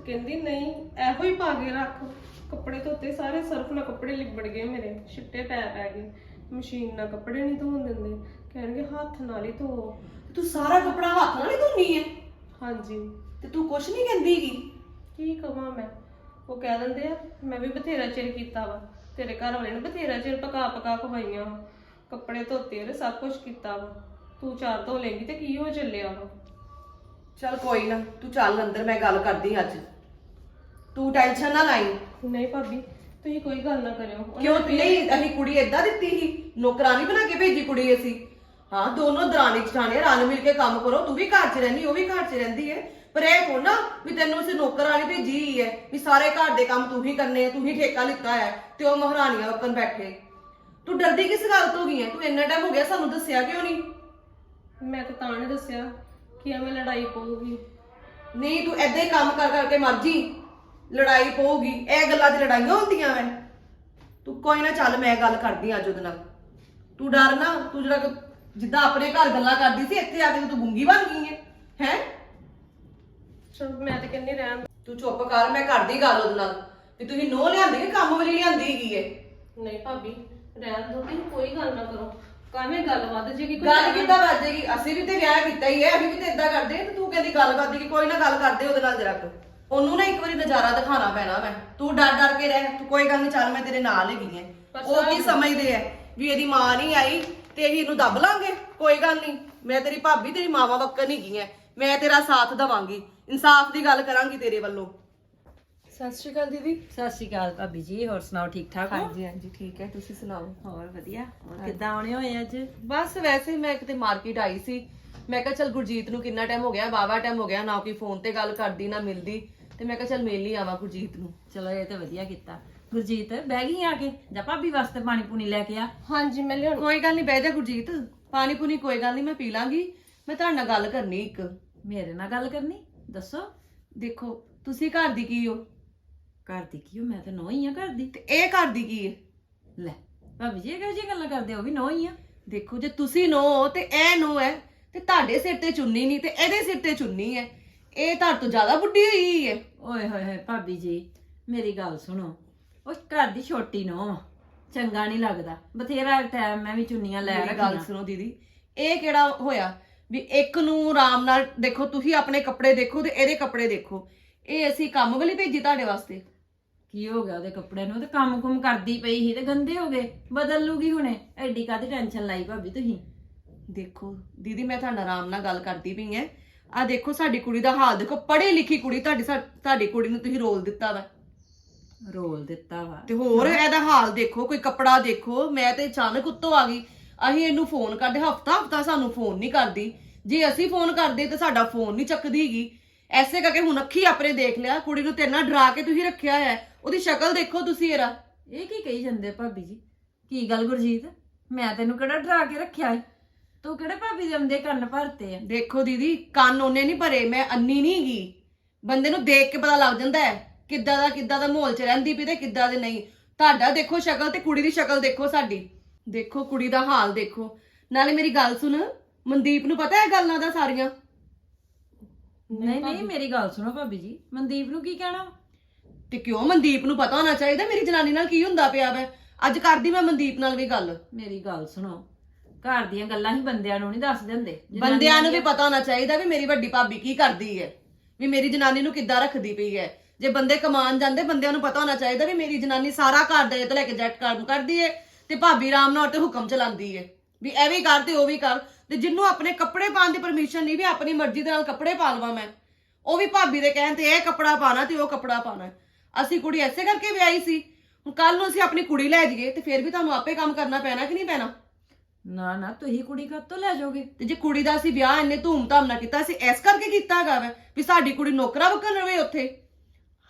ਕਹਿੰਦੀ ਨਹੀਂ ਇਹੋ ਹੀ ਪਾ ਕੇ ਰੱਖ। ਕੱਪੜੇ ਧੋਤੇ ਸਾਰੇ ਸਰਫ ਨਾਲ ਕੱਪੜੇ ਲਿਬੜ ਗਏ ਮੇਰੇ। ਛਿੱਟੇ ਪੈ ਪੈ ਗਏ। ਮਸ਼ੀਨ ਨਾਲ ਕੱਪੜੇ ਨਹੀਂ ਧੋਣ ਦਿੰਦੇ। ਕਹਿਣਗੇ ਹੱਥ ਨਾਲ ਹੀ ਧੋ। ਤੂੰ ਸਾਰਾ ਕੱਪੜਾ ਹੱਥ ਨਾਲ ਹੀ ਧੋਨੀ ਹੈ ਹਾਂਜੀ। ਤੇ ਤੂੰ ਕੁਛ ਨਹੀਂ ਕਹਿੰਦੀਗੀ ਕੀ ਕਵਾਂ ਮੈਂ? ਉਹ ਕਹਿ ਦਿੰਦੇ ਆ ਮੈਂ ਵੀ ਬਥੇਰਾ ਚਿਰ ਕੀਤਾ ਵਾ। ਤੇਰੇ ਘਰ ਵਾਲੇ ਨੇ ਬਥੇਰਾ ਚਿਰ ਪਕਾ ਪਕਾ ਖਵਾਈਆਂ ਵਾ। ਕੱਪੜੇ ਧੋਤੇ ਉਹਨੇ ਸਭ ਕੁਝ ਕੀਤਾ ਵਾ। ਤੂੰ ਚਾਰ ਧੋ ਲੇਗੀ ਤੇ ਕੀ ਹੋ ਚੱਲਿਆ ਵਾ? ਚੱਲ ਕੋਈ ਨਾ ਤੂੰ ਚੱਲ ਅੰਦਰ ਮੈਂ ਗੱਲ ਕਰਦੀ ਅੱਜ। ਤੂੰ ਟੈਨਸ਼ਨ ਨਾ ਲਾਈ। ਨਹੀਂ ਭਾਬੀ ਤੁਸੀਂ ਕੋਈ ਗੱਲ ਨਾ ਕਰਿਓ। ਉਹਨੇ ਕਿਉਂ? ਨਹੀਂ ਅਸੀਂ ਕੁੜੀ ਏਦਾਂ ਦਿੱਤੀ ਸੀ। ਨੌਕਰਾਨੀ ਬਣਾ ਕੇ ਭੇਜੀ ਕੁੜੀ ਅਸੀਂ। ਹਾਂ ਦੋਨੋਂ ਦਰਾਣੀ ਜਠਾਣੇ ਰਲ ਮਿਲ ਕੇ ਕੰਮ ਕਰੋ। ਤੂੰ ਵੀ ਘਰ 'ਚ ਰਹਿੰਦੀ ਉਹ ਵੀ ਘਰ 'ਚ ਰਹਿੰਦੀ ਹੈ ਪਰ ਇਹ ਕੋ ਨਾ ਵੀ ਤੈਨੂੰ ਅਸੀਂ ਨੌਕਰਾਨੀ ਭੇਜੀ ਹੀ ਹੈ ਵੀ ਸਾਰੇ ਘਰ ਦੇ ਕੰਮ ਤੂੰ ਹੀ ਕਰਨੇ ਆ ਤੂੰ ਹੀ ਠੇਕਾ ਲਿੱਤਾ ਹੈ ਤੇ ਉਹ ਮਹਾਰਾਨੀਆਂ ਵਕਨ ਬੈਠੇ। ਤੂੰ ਡਰਦੀ ਕਿਸ ਗੱਲ ਤੋਂ ਗਈ ਹੈ ਤੂੰ ਇੰਨਾ ਟਾਈਮ ਹੋ ਗਿਆ ਸਾਨੂੰ ਦੱਸਿਆ ਕਿਉਂ ਨਹੀਂ? ਮੈਂ ਤਾਂ ਤਾਂ ਨਹੀਂ ਦੱਸਿਆ ਕਿ ਐਵੇਂ ਲੜਾਈ ਪਊਗੀ। ਨਹੀਂ ਤੂੰ ਏਦਾਂ ਹੀ ਕੰਮ ਕਰ ਕਰਕੇ ਮਰ ਜੀ। ਲੜਾਈ ਪਊਗੀ ਇਹ ਗੱਲਾਂ 'ਚ ਲੜਾਈਆਂ ਹੁੰਦੀਆਂ ਐ ਤੂੰ ਕੋਈ ਨਾ ਚੱਲ ਮੈਂ ਗੱਲ ਕਰਦੀ ਅੱਜ ਉਹਦੇ ਨਾਲ। ਤੂੰ ਡਰ ਨਾ ਤੂੰ ਜਿਹੜਾ ਕਿ ਜਿੱਦਾਂ ਆਪਣੇ ਘਰ ਗੱਲਾਂ ਕਰਦੀ ਸੀ ਇੱਥੇ ਆ ਕੇ ਤੂੰ ਗੁੰਗੀ ਬਣ ਗਈ ਹੈ ਹੈ? ਚਲ ਮੈਂ ਤਾਂ ਕਹਿੰਦੀ ਰਹਿਣ ਦਿਓ। ਤੂੰ ਚੁੱਪ ਕਰ ਮੈਂ ਕਰਦੀ ਗੱਲ ਉਹਦੇ ਨਾਲ। ਵੀ ਤੁਸੀਂ ਨੋ ਲਿਆਂਦੀ ਕਿ ਕੰਮ ਵਾਲੀ ਲਿਆਂਦੀ ਹੈਗੀ ਏ? ਨਹੀਂ ਭਾਬੀ ਰਹਿਣ ਦੋ ਤੁਸੀਂ ਕੋਈ ਗੱਲ ਨਾ ਕਰੋ। ਕਾਵੇਂ ਗੱਲ ਵੱਧ ਜੇਗੀ ਕੋਈ ਗੱਲ ਕਿੱਦਾਂ ਵੱਜੇਗੀ ਅਸੀਂ ਵੀ ਤੇ ਵਿਆਹ ਕੀਤਾ ਹੀ ਹੈ ਅਸੀਂ ਵੀ ਤੇ ਇਦਾਂ ਕਰਦੇ ਤੇ ਤੂੰ ਕਹਿੰਦੀ ਗੱਲ ਕਰਦੀ ਕਿ ਕੋਈ ਨਾ ਗੱਲ ਕਰਦੇ ਉਹਦੇ ਨਾਲ ਜਰਾ ਕੁ। ਉਹਨੂੰ ਨਾ ਇੱਕ ਵਾਰੀ ਨਜ਼ਾਰਾ ਦਿਖਾਣਾ ਪੈਣਾ ਮੈਂ। ਤੂੰ ਡਰ ਡਰ ਕੇ ਰਹਿ ਤੂੰ ਕੋਈ ਗੱਲ ਨਹੀਂ ਚੱਲ ਮੈਂ ਤੇਰੇ ਨਾਲ ਹੈਗੀ ਐ। ਪਰ ਉਹ ਕੀ ਸਮਝਦੇ ਐ ਵੀ ਇਹਦੀ ਮਾਂ ਨਹੀਂ ਆਈ ਤੇ ਅਸੀਂ ਇਹਨੂੰ ਦੱਬ ਲਾਂਗੇ? ਕੋਈ ਗੱਲ ਨਹੀਂ ਮੈਂ ਤੇਰੀ ਭਾਬੀ ਤੇਰੀ ਮਾਵਾ ਵੱਕਰ ਨਹੀਂ ਗਈ ਐ। ਮੈਂ ਤੇਰਾ ਸਾਥ ਦਵਾਂਗੀ ਇਨਸਾਫ ਦੀ ਗੱਲ ਕਰਾਂਗੀ ਤੇਰੇ ਵੱਲੋਂ। ਸਤਿ ਸ਼੍ਰੀ ਅਕਾਲ ਦੀਦੀ। ਸਤਿ ਸ਼੍ਰੀ ਅਕਾਲ ਭਾਬੀ ਜੀ ਹੋਰ ਸੁਣਾਓ ਠੀਕ ਠਾਕ ਹੋ? ਹਾਂਜੀ ਹਾਂਜੀ ਠੀਕ ਹੈ ਤੁਸੀਂ ਸੁਣਾਓ? ਹੋਰ ਵਧੀਆ ਹੋਰ ਕਿੱਦਾਂ ਆਉਣੇ ਹੋਏ ਅੱਜ? ਬਸ ਵੈਸੇ ਮੈਂ ਕਿਤੇ ਮਾਰਕੀਟ ਆਈ ਸੀ। ਮੈਂ ਕਿਹਾ ਚਲ ਗੁਰਜੀਤ ਨੂੰ ਕਿੰਨਾ ਟਾਈਮ ਹੋ ਗਿਆ ਬਾਵਾ ਟਾਈਮ ਹੋ ਗਿਆ ਨਾ ਕੋਈ ਫੋਨ ਤੇ ਗੱਲ ਕਰਦੀ ਨਾ ਮਿਲਦੀ। ਤੇ ਮੈਂ ਕਿਹਾ ਚੱਲ ਮਿਲ ਹੀ ਆਵਾਂ ਗੁਰਜੀਤ ਨੂੰ। ਚਲੋ ਇਹ ਤਾਂ ਵਧੀਆ ਕੀਤਾ। ਗੁਰਜੀਤ ਬਹਿ ਗਈ ਆ ਕੇ? ਜਾਂ ਭਾਬੀ ਵਾਸਤੇ ਪਾਣੀ ਪੂਣੀ ਲੈ ਕੇ ਆ। ਹਾਂਜੀ ਮੈਂ ਲਿਆਉਣ ਕੋਈ ਗੱਲ ਨਹੀਂ ਬਹਿ ਜਾ ਗੁਰਜੀਤ। ਪਾਣੀ ਪੂਣੀ ਕੋਈ ਗੱਲ ਨਹੀਂ ਮੈਂ ਪੀ ਲਾਂਗੀ। ਮੈਂ ਤੁਹਾਡੇ ਨਾਲ ਗੱਲ ਕਰਨੀ ਇੱਕ। ਮੇਰੇ ਨਾਲ ਗੱਲ ਕਰਨੀ? ਦੱਸੋ। ਦੇਖੋ ਤੁਸੀਂ ਘਰ ਦੀ ਕੀ ਹੋ? ਘਰ ਦੀ ਕੀ ਹੋ? ਮੈਂ ਤਾਂ ਨੋ ਹੀ ਆ ਘਰ ਦੀ। ਤੇ ਇਹ ਘਰ ਦੀ ਕੀ ਹੈ? ਲੈ ਭਾਬੀ ਜੀ ਇਹ ਕਿਹੋ ਜਿਹੀ ਗੱਲਾਂ ਕਰਦੇ ਹੋ ਵੀ ਨੋ ਹੀ ਆ। ਦੇਖੋ ਜੇ ਤੁਸੀਂ ਨੋ ਹੋ ਤੇ ਇਹ ਨੋ ਹੈ ਤੇ ਤੁਹਾਡੇ ਸਿਰ ਤੇ ਚੁੰਨੀ ਨਹੀਂ ਤੇ ਇਹਦੇ ਸਿਰ ਤੇ ਚੁੰਨੀ ਹੈ। ਇਹ ਤੁਹਾਡੇ ਤੋਂ ਜ਼ਿਆਦਾ ਬੁੱਢੀ ਹੋਈ ਹੈ ਓਏ ਹੋਏ ਹੋਏ ਭਾਬੀ ਜੀ ਮੇਰੀ ਗੱਲ ਸੁਣੋ। ਉਹ ਘਰ ਦੀ ਛੋਟੀ ਨੋ ਚੰਗਾ ਨਹੀਂ ਲੱਗਦਾ। ਬਥੇਰਾ ਟਾਈਮ ਮੈਂ ਵੀ ਚੁੰਨੀਆਂ ਲੈ ਮੇਰੀ ਗੱਲ ਰੱਖੀਆਂ। ਸੁਣੋ ਦੀਦੀ। ਇਹ ਕਿਹੜਾ ਹੋਇਆ? ਵੀ ਇੱਕ ਨੂੰ ਆਰਾਮ ਨਾਲ ਦੇਖੋ ਤੁਸੀਂ ਆਪਣੇ ਕੱਪੜੇ ਦੇਖੋ ਤੇ ਇਹਦੇ ਕੱਪੜੇ ਦੇਖੋ। ਇਹ ਅਸੀਂ ਕੰਮ ਵਾਲੀ ਭੇਜੀ ਤੁਹਾਡੇ ਵਾਸਤੇ। ਕੀ ਹੋ ਗਿਆ ਉਹਦੇ ਕੱਪੜਿਆਂ ਨੂੰ? ਤੇ ਕੰਮ ਕੁਮ ਕਰਦੀ ਪਈ ਸੀ ਤੇ ਗੰਦੇ ਹੋ ਗਏ। ਬਦਲ ਲੂਗੀ ਹੁਣੇ। ਐਡੀ ਕਾਦੀ ਟੈਨਸ਼ਨ ਲਾਈ ਭਾਬੀ ਤੁਸੀਂ? ਦੇਖੋ ਦੀਦੀ ਮੈਂ ਤੁਹਾਡੇ ਆਰਾਮ ਨਾਲ ਗੱਲ ਕਰਦੀ ਪਈ ਐ ਆ ਦੇਖੋ ਸਾਡੀ ਕੁੜੀ ਦਾ ਹਾਲ ਦੇਖੋ ਪੜ੍ਹੀ ਲਿਖੀ ਕੁੜੀ ਤੁਹਾਡੀ ਸਾ- ਤੁਹਾਡੀ ਕੁੜੀ ਨੂੰ ਤੁਸੀਂ ਰੋਲ ਦਿੱਤਾ ਵਾ। ਰੋਲ ਦਿੱਤਾ ਵਾ। ਤੇ ਹੋਰ ਇਹਦਾ ਹਾਲ ਦੇਖੋ ਕੋਈ ਕੱਪੜਾ ਦੇਖੋ ਮੈਂ ਤੇ ਅਚਾਨਕ ਉੱਤੋਂ ਆ ਗਈ। ਅਸੀਂ ਇਹਨੂੰ ਫੋਨ ਕਰਦੇ ਹਫਤਾ ਹਫਤਾ ਸਾਨੂੰ ਫੋਨ ਨਹੀਂ ਕਰਦੀ। ਜੇ ਅਸੀਂ ਫੋਨ ਕਰਦੇ ਤੇ ਸਾਡਾ ਫੋਨ ਨਹੀਂ ਚੱਕਦੀ ਹੈਗੀ ਐਸੇ ਕਰਕੇ ਹੁਣ ਅੱਖੀ ਆਪਣੇ ਦੇਖ ਲਿਆ ਕੁੜੀ ਨੂੰ ਤੇਰੇ ਨਾਲ ਡਰਾ ਕੇ ਤੁਸੀਂ ਰੱਖਿਆ ਹੈ। ਉਹਦੀ ਸ਼ਕਲ ਦੇਖੋ ਤੁਸੀਂ ਇਹਦਾ। ਇਹ ਕੀ ਕਹੀ ਜਾਂਦੇ ਭਾਬੀ ਜੀ? ਕੀ ਗੱਲ ਗੁਰਜੀਤ? ਮੈਂ ਤੈਨੂੰ ਕਿਹੜਾ ਡਰਾ ਕੇ ਰੱਖਿਆ ਏ ਤੂੰ ਕਿਹੜੇ ਭਾਬੀ ਦੇ ਆਉਂਦੇ ਕੰਨ ਭਰਤੇ ਆ? ਦੇਖੋ ਦੀਦੀ ਕੰਨ ਉਹਨੇ ਨਹੀਂ ਭਰੇ ਮੈਂ ਅੰਨੀ ਨਹੀਂ ਗਈ ਬੰਦੇ ਨੂੰ ਦੇਖ ਕੇ ਪਤਾ ਲੱਗ ਜਾਂਦਾ ਹੈ ਕਿੱਦਾਂ ਦਾ ਕਿੱਦਾਂ ਦਾ ਮਾਹੌਲ ਚ ਰਹਿੰਦੀ ਪਈ ਤੇ ਕਿੱਦਾਂ ਦੇ ਨਹੀਂ। ਤੁਹਾਡਾ ਦੇਖੋ ਸ਼ਕਲ ਤੇ ਕੁੜੀ ਦੀ ਸ਼ਕਲ ਦੇਖੋ ਸਾਡੀ। ਦੇਖੋ ਕੁੜੀ ਦਾ ਹਾਲ ਦੇਖੋ। ਨਾਲੇ ਮੇਰੀ ਗੱਲ ਸੁਣ ਮਨਦੀਪ ਨੂੰ ਪਤਾ ਹੈ ਗੱਲਾਂ ਦਾ ਸਾਰੀਆਂ? ਨਹੀਂ ਨਹੀਂ ਮੇਰੀ ਗੱਲ ਸੁਣੋ ਭਾਬੀ ਜੀ। ਮਨਦੀਪ ਨੂੰ ਕੀ ਕਹਿਣਾ? ਤੇ ਕਿਉਂ ਮਨਦੀਪ ਨੂੰ ਪਤਾ ਹੋਣਾ ਚਾਹੀਦਾ? ਮੇਰੀ ਜਨਾਨੀ ਨਾਲ ਕੀ ਹੁੰਦਾ ਪਿਆ ਵੈ? ਅੱਜ ਕਰਦੀ ਮੈਂ ਮਨਦੀਪ ਨਾਲ ਵੀ ਗੱਲ। ਮੇਰੀ ਗੱਲ ਸੁਣੋ। ਘਰ ਦੀਆਂ ਗੱਲਾਂ ਹੀ ਬੰਦਿਆਂ ਨੂੰ ਨਹੀਂ ਦੱਸ ਦਿੰਦੇ ਬੰਦਿਆਂ ਨੂੰ ਵੀ ਪਤਾ ਹੋਣਾ ਚਾਹੀਦਾ ਵੀ ਮੇਰੀ ਵੱਡੀ ਭਾਬੀ ਕੀ ਕਰਦੀ ਹੈ ਵੀ ਮੇਰੀ ਜਨਾਨੀ ਨੂੰ ਕਿੱਦਾਂ ਰੱਖਦੀ ਪਈ ਹੈ। ਜੇ ਬੰਦੇ ਕਮਾਨ ਜਾਂਦੇ ਬੰਦਿਆਂ ਨੂੰ ਪਤਾ ਹੋਣਾ ਚਾਹੀਦਾ ਵੀ ਮੇਰੀ ਜਨਾਨੀ ਸਾਰਾ ਘਰ ਦਾ ਇਹ ਤੋਂ ਲੈ ਕੇ ਜੱਟ ਕੰਮ ਕਰਦੀ ਹੈ ਤੇ ਭਾਬੀ ਰਾਮ ਨਾਲ ਤੇ ਹੁਕਮ ਚਲਾਉਂਦੀ ਹੈ। ਵੀ ਇਹ ਵੀ ਕਰ ਤੇ ਉਹ ਵੀ ਕਰ। ਤੇ ਜਿੰਨੂੰ ਆਪਣੇ ਕੱਪੜੇ ਪਾਉਣ ਦੀ ਪਰਮਿਸ਼ਨ ਨਹੀਂ ਵੀ ਆਪਣੀ ਮਰਜ਼ੀ ਦੇ ਨਾਲ ਕੱਪੜੇ ਪਾ ਲਵਾਂ ਮੈਂ। ਉਹ ਵੀ ਭਾਬੀ ਦੇ ਕਹਿਣ ਤੇ ਇਹ ਕੱਪੜਾ ਪਾਣਾ ਤੇ ਉਹ ਕੱਪੜਾ ਪਾਣਾ ਅਸੀਂ ਕੁੜੀ ਐਸੇ ਕਰਕੇ ਵਿਆਹੀ ਸੀ। ਹੁਣ ਕੱਲ ਨੂੰ ਅਸੀਂ ਆਪਣੀ ਕੁੜੀ ਲੈ ਜਾਈਏ ਤੇ ਫਿਰ ਵੀ ਤੁਹਾਨੂੰ ਆਪੇ ਕੰਮ ਕਰਨਾ ਪੈਣਾ ਕਿ ਨਹੀਂ ਪੈਣਾ? ਨਾ ਨਾ, ਤੁਸੀਂ ਕੁੜੀ ਕਾਤੋਂ ਲੈ ਜਾਓਗੇ। ਤੇ ਜੇ ਕੁੜੀ ਦਾ ਅਸੀਂ ਵਿਆਹ ਇੰਨੇ ਧੂਮ-ਧਾਮ ਨਾਲ ਕੀਤਾ ਸੀ ਇਸ ਕਰਕੇ ਕੀਤਾ ਹੈਗਾ ਵਾ ਵੀ ਸਾਡੀ ਕੁੜੀ ਨੌਕਰਾ ਵਕਨ ਰਵੇ ਉੱਥੇ।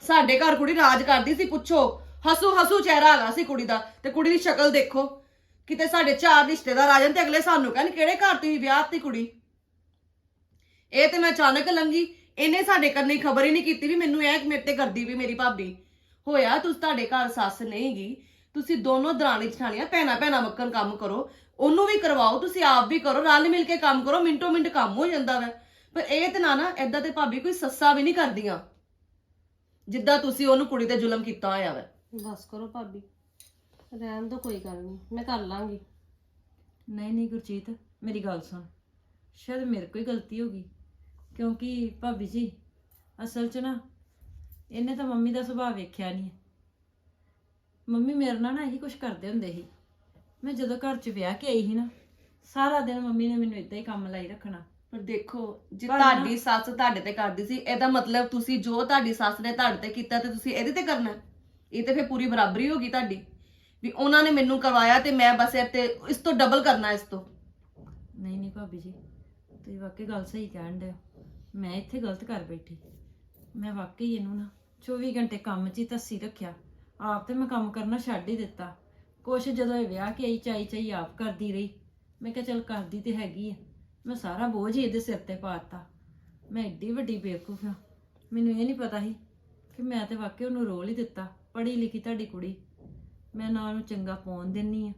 ਸਾਡੇ ਘਰ ਕੁੜੀ ਰਾਜ ਕਰਦੀ ਸੀ, ਪੁੱਛੋ। ਹਸੂ ਹਸੂ ਚਿਹਰਾ ਹੈਗਾ ਸੀ ਕੁੜੀ ਦਾ, ਤੇ ਕੁੜੀ ਦੀ ਸ਼ਕਲ ਦੇਖੋ। ਕਿਤੇ ਸਾਡੇ ਚਾਰ ਰਿਸ਼ਤੇਦਾਰ ਆ ਜਾਣ ਤੇ ਅਗਲੇ ਸਾਨੂੰ ਕਹਿਣ, ਕਿਹੜੇ ਘਰ ਤੁਸੀਂ ਵਿਆਹ ਤੀ ਕੁੜੀ? ਇਹ ਤੇ ਮੈਂ ਅਚਾਨਕ ਲੰਗੀ ਇਹਨੇ ਸਾਡੇ ਕੰਨੀ ਖਬਰ ਹੀ ਨਹੀਂ ਕੀਤੀ ਵੀ ਮੈਨੂੰ ਇਹ ਮੇਰੇ ਤੇ ਕਰਦੀ ਵੀ ਮੇਰੀ ਭਾਬੀ। ਹੋਇਆ, ਤੁਸੀਂ ਤੁਹਾਡੇ ਘਰ ਸੱਸ ਨਹੀਂ ਗਈ ਤੁਸੀਂ ਦੋਨੋਂ ਦਰਾਣੀ ਜਠਾਣੀਆਂ ਭੈਣਾ ਭੈਣਾ ਮੱਕਨ ਕੰਮ ਕਰੋ। ਉਹਨੂੰ ਵੀ ਕਰਵਾਓ ਤੁਸੀਂ ਆਪ ਵੀ ਕਰੋ ਰਲ ਮਿਲ ਕੇ ਕੰਮ ਕਰੋ ਮਿੰਟੋ ਮਿੰਟ ਕੰਮ ਹੋ ਜਾਂਦਾ ਵਾ। ਪਰ ਇਹ ਤੇ ਨਾ ਨਾ ਏਦਾਂ ਤੇ ਭਾਬੀ ਕੋਈ ਸੱਸਾ ਵੀ ਨਹੀਂ ਕਰਦੀਆਂ। ਜਿੱਦਾਂ ਤੁਸੀਂ ਉਹਨੂੰ ਕੁੜੀ ਤੇ ਜ਼ੁਲਮ ਕੀਤਾ ਹੋਇਆ ਵਾ। ਬਸ ਕਰੋ ਭਾਬੀ। ਰਹਿਣ ਦੋ ਕੋਈ ਗੱਲ ਨਹੀਂ। ਮੈਂ ਕਰ ਲਾਂਗੀ। ਨਹੀਂ ਨਹੀਂ ਗੁਰਜੀਤ ਮੇਰੀ ਗੱਲ ਸੁਣ। ਸ਼ਾਇਦ ਮੇਰੇ ਕੋਈ ਗਲਤੀ ਹੋ ਗਈ। ਕਿਉਂਕਿ ਭਾਬੀ ਜੀ ਅਸਲ 'ਚ ਨਾ ਇਹਨੇ ਤਾਂ ਮੰਮੀ ਦਾ ਸੁਭਾਅ ਵੇਖਿਆ ਨਹੀਂ। ਮੰਮੀ ਮੇਰੇ ਨਾਲ ਨਾ ਇਹੀ ਕੁਝ ਕਰਦੇ ਹੁੰਦੇ ਸੀ। ਮੈਂ ਜਦੋਂ ਘਰ 'ਚ ਵਿਆਹ ਕੇ ਆਈ ਸੀ ਨਾ ਸਾਰਾ ਦਿਨ ਮੰਮੀ ਨੇ ਮੈਨੂੰ ਇਦਾਂ ਹੀ ਕੰਮ ਲਾਈ ਰੱਖਣਾ। ਪਰ ਦੇਖੋ ਜੇ ਪਰ ਨਾ- ਤੁਹਾਡੀ ਸੱਸ ਤੁਹਾਡੇ ਤੇ ਕਰਦੀ ਸੀ ਇਹਦਾ ਮਤਲਬ ਤੁਸੀਂ ਜੋ ਤੁਹਾਡੀ ਸੱਸ ਨੇ ਤੁਹਾਡੇ ਤੇ ਕੀਤਾ ਤੇ ਤੁਸੀਂ ਇਹਦੇ ਤੇ ਕਰਨਾ। ਹੈ। ਇਹ ਤੇ ਫਿਰ ਪੂਰੀ ਬਰਾਬਰੀ ਹੋ ਗਈ ਤੁਹਾਡੀ। ਵੀ ਉਹਨਾਂ ਨੇ ਮੈਨੂੰ ਕਰਵਾਇਆ ਤੇ ਮੈਂ ਬਸ ਇਹ ਤੇ ਇਸ ਤੋਂ ਡਬਲ ਕਰਨਾ ਇਸ ਤੋਂ। ਨਹੀਂ ਨਹੀਂ ਭਾਬੀ ਜੀ ਤੁਸੀਂ ਵਾਕਈ ਗੱਲ ਸਹੀ ਕਹਿਣ ਦੇ ਮੈਂ ਇੱਥੇ ਗਲਤ ਕਰ ਬੈਠੀ। ਮੈਂ ਵਾਕਈ ਇਹਨੂੰ ਨਾ 24 ਘੰਟੇ ਕੰਮ 'ਚ ਹੀ ਤੱਸੀ ਰੱਖਿਆ। ਆਪ ਤੇ ਮੈਂ ਕੰਮ ਕਰਨਾ ਛੱਡ ਹੀ ਦਿੱਤਾ। ਕੁਛ ਜਦੋਂ ਇਹ ਵਿਆਹ ਕੇ ਆਈ, ਚਾਈ ਚਾਈ ਆਪ ਕਰਦੀ ਰਹੀ। ਮੈਂ ਕਿਹਾ, ਚੱਲ ਕਰਦੀ ਤੇ ਹੈਗੀ ਆ। ਮੈਂ ਸਾਰਾ ਬੋਝ ਹੀ ਇਹਦੇ ਸਿਰ ਤੇ ਪਾਤਾ ਮੈਂ ਏਡੀ ਵੱਡੀ ਬੇਵਕੂਫ ਆ। ਮੈਨੂੰ ਇਹ ਨਹੀਂ ਪਤਾ ਸੀ ਕਿ ਮੈਂ ਤੇ ਵਾਕਈ ਉਹਨੂੰ ਰੋਲ ਹੀ ਦਿੱਤਾ, ਪੜ੍ਹੀ ਲਿਖੀ ਤੁਹਾਡੀ ਕੁੜੀ। ਮੈਂ ਨਾ ਉਹਨੂੰ ਚੰਗਾ ਪਾਉਣ ਦਿੰਨੀ ਆ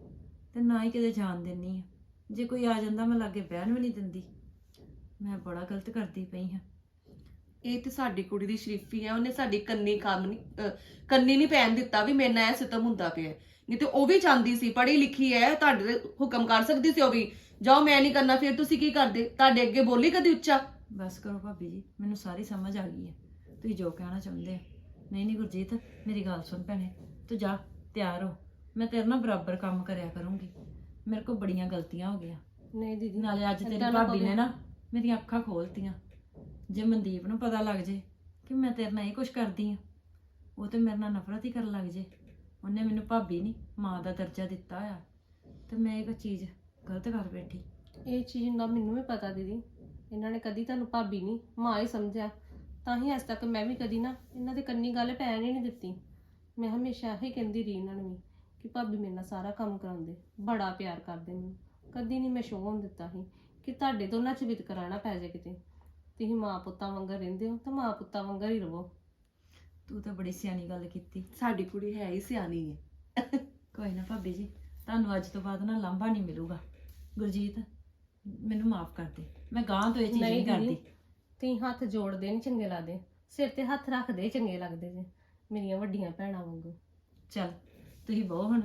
ਤੇ ਨਾ ਹੀ ਕਿਤੇ ਜਾਣ ਦਿੰਨੀ ਆ। ਜੇ ਕੋਈ ਆ ਜਾਂਦਾ, ਮੈਂ ਲਾਗੇ ਬਹਿਣ ਵੀ ਨਹੀਂ ਦਿੰਦੀ। ਮੈਂ ਬੜਾ ਗਲਤ ਕਰਦੀ ਪਈ ਹਾਂ। ਇਹ ਤੇ ਸਾਡੀ ਕੁੜੀ ਦੀ ਸ਼ਰੀਫੀ ਹੈ ਉਹਨੇ ਸਾਡੀ ਕੰਨੀ ਕੰਮ ਨਹੀਂ ਕੰਨੀ ਨਹੀਂ ਪੈਣ ਦਿੱਤਾ ਵੀ ਮੇਰੇ ਨਾਲ ਇਹ ਸਿਤਮ ਹੁੰਦਾ ਪਿਆ। ਹੈ। ਨਹੀਂ ਤੇ ਉਹ ਵੀ ਚਾਹੁੰਦੀ ਸੀ ਪੜ੍ਹੀ ਲਿਖੀ ਹੈ ਤੁਹਾਡੇ ਤੇ ਹੁਕਮ ਕਰ ਸਕਦੀ ਸੀ ਉਹ ਵੀ। ਜਾਓ ਮੈਂ ਨਹੀਂ ਕਰਨਾ ਫਿਰ ਤੁਸੀਂ ਕੀ ਕਰਦੇ? ਤੁਹਾਡੇ ਅੱਗੇ ਬੋਲੀ ਕਦੀ ਉੱਚਾ? ਬਸ ਕਰੋ ਭਾਬੀ ਜੀ ਮੈਨੂੰ ਸਾਰੀ ਸਮਝ ਆ ਗਈ ਹੈ। ਤੁਸੀਂ ਜੋ ਕਹਿਣਾ ਚਾਹੁੰਦੇ ਆ ਨਹੀਂ ਨਹੀਂ ਗੁਰਜੀਤ ਮੇਰੀ ਗੱਲ ਸੁਣ ਭੈਣੇ ਤੂੰ ਜਾ ਤਿਆਰ ਹੋ। ਮੈਂ ਤੇਰੇ ਨਾਲ ਬਰਾਬਰ ਕੰਮ ਕਰਿਆ ਕਰੂੰਗੀ। ਮੇਰੇ ਕੋਲ ਬੜੀਆਂ ਗਲਤੀਆਂ ਹੋ ਗਈਆਂ। ਨਹੀਂ ਦੀਦੀ ਨਾਲੇ ਅੱਜ ਤੇਰੀ ਏਦਾਂ ਨਾ ਭਾਬੀ ਨੇ। ਨਾ ਮੇਰੀਆਂ ਅੱਖਾਂ ਖੋਲਤੀਆਂ। ਜੇ ਮਨਦੀਪ ਨੂੰ ਪਤਾ ਲੱਗ ਜੇ ਕਿ ਮੈਂ ਤੇਰੇ ਨਾਲ ਇਹ ਕੁਝ ਕਰਦੀ ਆ, ਉਹ ਤੇ ਮੇਰੇ ਨਾਲ ਨਫ਼ਰਤ ਹੀ ਕਰਨ ਲੱਗ ਜੇ। ਉਹਨੇ ਮੈਨੂੰ ਭਾਬੀ ਨਹੀਂ ਮਾਂ ਦਾ ਦਰਜਾ ਦਿੱਤਾ ਆ। ਤੇ ਮੈਂ ਇਹ ਚੀਜ਼ ਗਲਤ ਕਰ ਬੈਠੀ। ਇਹ ਚੀਜ਼ ਦਾ ਮੈਨੂੰ ਵੀ ਪਤਾ ਦੀਦੀ। ਇਹਨਾਂ ਨੇ ਕਦੀ ਤੁਹਾਨੂੰ ਭਾਬੀ ਨਹੀਂ ਮਾਂ ਹੀ ਸਮਝਿਆ। ਤਾਂ ਹੀ ਅੱਜ ਤੱਕ ਮੈਂ ਵੀ ਕਦੀ ਨਾ ਇਹਨਾਂ ਦੇ ਕੰਨੀ ਗੱਲ ਪੈਣ ਹੀ ਨਹੀਂ ਦਿੱਤੀ। ਮੈਂ ਹਮੇਸ਼ਾ ਇਹ ਕਹਿੰਦੀ ਰਹੀ ਇਹਨਾਂ ਨੂੰ ਵੀ ਕਿ ਭਾਬੀ ਮੇਰੇ ਨਾਲ ਸਾਰਾ ਕੰਮ ਕਰਾਉਂਦੇ, ਬੜਾ ਪਿਆਰ ਕਰਦੇ ਮੈਨੂੰ। ਕਦੀ ਨਹੀਂ ਮੈਂ ਸ਼ੋਅ ਹੋਣ ਦਿੱਤਾ ਸੀ ਕਿ ਤੁਹਾਡੇ ਦੋਨਾਂ ਚ ਵਿਤ ਕਰਾਣਾ ਪੈ ਜਾਏ ਕਿਤੇ। ਤੁਸੀਂ ਮਾਂ ਪੁੱਤਾਂ ਵਾਂਗਰ ਰਹਿੰਦੇ ਹੋ ਤਾਂ ਮਾਂ ਪੁੱਤਾਂ ਵਾਂਗਰ ਹੀ ਰਹੋ। ਤੂੰ ਤਾਂ ਬੜੀ ਸਿਆਣੀ ਗੱਲ ਕੀਤੀ। ਸਾਡੀ ਕੁੜੀ ਹੈ ਹੀ ਸਿਆਣੀ ਹੈ। ਕੋਈ ਨਾ ਭਾਬੀ ਜੀ ਤੁਹਾਨੂੰ ਅੱਜ ਤੋਂ ਬਾਅਦ ਨਾ ਲਾਂਭਾ ਨਹੀਂ ਮਿਲੂਗਾ। ਗੁਰਜੀਤ ਮੈਨੂੰ ਮਾਫ ਕਰ ਦੇ। ਮੈਂ ਗਾਂ ਤੋਂ ਇਹ ਚੀਜ਼ ਨਹੀਂ ਕਰਦੀ। ਤੁਸੀਂ ਹੱਥ ਜੋੜਦੇ ਨਹੀਂ ਚੰਗੇ ਲੱਗਦੇ। ਸਿਰ ਤੇ ਹੱਥ ਰੱਖਦੇ ਚੰਗੇ ਲੱਗਦੇ ਜੇ ਮੇਰੀਆਂ ਵੱਡੀਆਂ ਭੈਣਾਂ ਵਾਂਗੂ। ਚਲ ਤੁਸੀਂ ਬਹੁ ਹੁਣ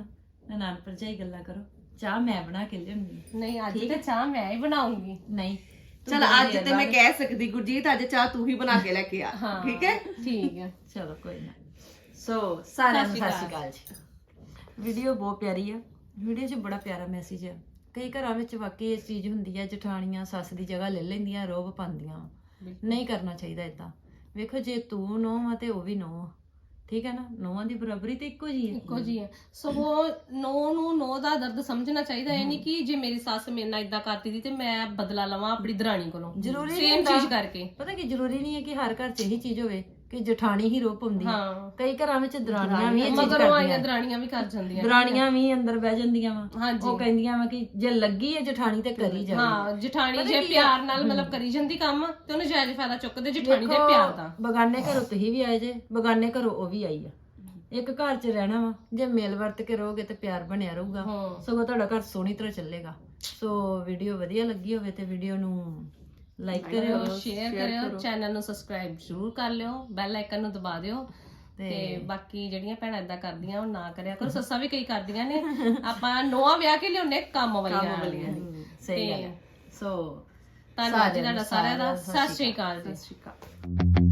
ਨਨਾਣ ਭਰਜਾਈ ਗੱਲਾਂ ਕਰੋ। ਚਾਹ ਮੈਂ ਬਣਾ ਕੇ ਲਿਆਉਂਦੀ। ਨਹੀਂ ਅੱਜ ਤੇ ਚਾਹ ਮੈਂ ਹੀ ਬਣਾਉਂਗੀ। ਨਹੀਂ ਚਲ ਅੱਜ ਤੇ ਮੈਂ ਕਹਿ ਸਕਦੀ ਗੁਰਜੀਤ ਅੱਜ ਚਾਹ ਤੂੰ ਹੀ ਬਣਾ ਕੇ ਲੈ ਕੇ ਆ ਹਾਂ ਠੀਕ ਹੈ? ਠੀਕ ਹੈ। ਚਲੋ ਕੋਈ ਨਾ। ਸੋ ਸਾਰਿਆਂ ਨੂੰ ਸਤਿ ਸ਼੍ਰੀ ਸ਼੍ਰੀ ਅਕਾਲ ਜੀ। ਵੀਡੀਓ ਬਹੁਤ ਪਿਆਰੀ ਆ। ਵੀਡੀਓ 'ਚ ਬੜਾ ਪਿਆਰਾ ਮੈਸੇਜ ਆ। ਕਈ ਘਰਾਂ ਵਿੱਚ ਵਾਕਈ ਇਹ ਚੀਜ਼ ਹੁੰਦੀ ਆ ਜਠਾਣੀਆਂ ਸੱਸ ਦੀ ਜਗ੍ਹਾ ਲੈ ਲੈਂਦੀਆਂ ਰੋਬ ਪਾਉਂਦੀਆਂ। ਨਹੀਂ ਕਰਨਾ ਚਾਹੀਦਾ ਇਦਾਂ ਵੇਖੋ ਜੇ ਤੂੰ ਨੋ ਆ ਤੇ ਉਹ ਵੀ ਨੋ ਆ। ਠੀਕ ਹੈ ਨਾ? ਨੋਆਂ ਦੀ ਬਰਾਬਰੀ ਤੇ ਇੱਕੋ ਜੀ ਹੈ। ਇੱਕੋ ਜੀ ਹੈ। ਸੋ ਨੋ ਨੂੰ ਨੋ ਦਾ ਦਰਦ ਸਮਝਣਾ ਚਾਹੀਦਾ ਇਹ ਨਹੀਂ ਕਿ ਜੇ ਮੇਰੀ ਸੱਸ ਮੇਰੇ ਨਾਲ ਇਦਾਂ ਕਰਦੀ ਸੀ ਤੇ ਮੈਂ ਬਦਲਾ ਲਵਾਂ ਆਪਣੀ ਦਰਾਣੀ ਕੋਲੋਂ। ਜ਼ਰੂਰੀ ਨਹੀਂ ਸੇਮ ਹੁੰਦਾ। ਚੀਜ਼ ਕਰਕੇ। ਪਤਾ ਕੀ ਜ਼ਰੂਰੀ ਨਹੀਂ ਹੈ ਕਿ ਹਰ ਘਰ 'ਚ ਇਹੀ ਚੀਜ਼ ਹੋਵੇ। ਕਿ ਜਠਾਣੀ ਹੀ ਰੋਪ ਹੁੰਦੀ ਹੈ ਹਾਂ। ਕਈ ਘਰਾਂ ਵਿੱਚ ਦਰਾਣੀਆਂ ਵੀ ਇਹ ਚੀਜ਼ ਮਗਰੋਂ ਆਈਆਂ ਕਰਦੀਆਂ ਦਰਾਣੀਆਂ ਵੀ ਕਰ ਜਾਂਦੀਆਂ। ਦਰਾਣੀਆਂ ਵੀ ਅੰਦਰ ਬਹਿ ਜਾਂਦੀਆਂ ਵਾ। ਹਾਂਜੀ। ਉਹ ਕਹਿੰਦੀਆਂ ਵਾ ਕਿ ਜੇ ਲੱਗੀ ਹੈ ਜਠਾਣੀ ਤੇ ਕਰੀ ਜਾਵੇ। ਹਾਂ ਜਠਾਣੀ ਜੇ? ਪਿਆਰ ਨਾਲ ਮਤਲਬ ਕਰੀ ਜਾਂਦੀ ਕੰਮ ਤੇ ਉਹਨੂੰ ਜਾਇਜ਼ ਫਾਇਦਾ ਚੁੱਕਦੇ ਜਠਾਣੀ ਦੇ ਪਿਆਰ ਦਾ। ਬਗਾਨੇ ਘਰੋਂ ਤੁਸੀਂ ਵੀ ਆਏ ਜੇ ਬਗਾਨੇ ਘਰੋਂ ਉਹ ਵੀ ਆਈ ਆ। ਇੱਕ ਘਰ 'ਚ ਰਹਿਣਾ ਵਾ ਜੇ ਮਿਲ ਵਰਤ ਕੇ ਰਹੋਗੇ ਤੇ ਪਿਆਰ ਬਣਿਆ ਰਹੂਗਾ। ਹਾਂ। ਸਗੋਂ ਤੁਹਾਡਾ ਘਰ ਸੋਹਣੀ ਤਰ੍ਹਾਂ ਚੱਲੇਗਾ। ਸੋ ਵੀਡੀਓ ਵਧੀਆ ਲੱਗੀ ਹੋਵੇ ਤੇ ਵੀਡੀਓ ਨੂੰ ਲਾਈਕ ਕਰਿਓ ਸ਼ੇਅਰ ਕਰਿਓ ਚੈਨਲ ਨੂੰ ਸਬਸਕ੍ਰਾਈਬ ਜ਼ਰੂਰ ਕਰ ਲਿਓ ਬੈਲ ਆਈਕਨ ਨੂੰ ਦਬਾ ਦਿਓ ਤੇ ਬਾਕੀ ਜਿਹੜੀਆਂ ਭੈਣਾਂ ਇਦਾਂ ਕਰਦੀਆਂ ਉਹ ਨਾ ਕਰਿਆ ਕਰੋ। ਸੱਸਾਂ ਵੀ ਕਈ ਕਰਦੀਆਂ ਨੇ। ਆਪਾਂ ਨੋਆ ਵਿਆਹ ਕੇ ਲਿਆਉਨੇ ਕੰਮ ਵਾਲੀਆਂ। ਸਹੀ ਗੱਲ ਹੈ। ਸੋ ਧੰਨਵਾਦ ਜੀ ਤੁਹਾਡਾ ਸਾਰਿਆਂ ਦਾ। ਸਤਿ ਸ਼੍ਰੀ ਅਕਾਲ ਜੀ। ਸਤਿ ਸ਼੍ਰੀ ਅਕਾਲ।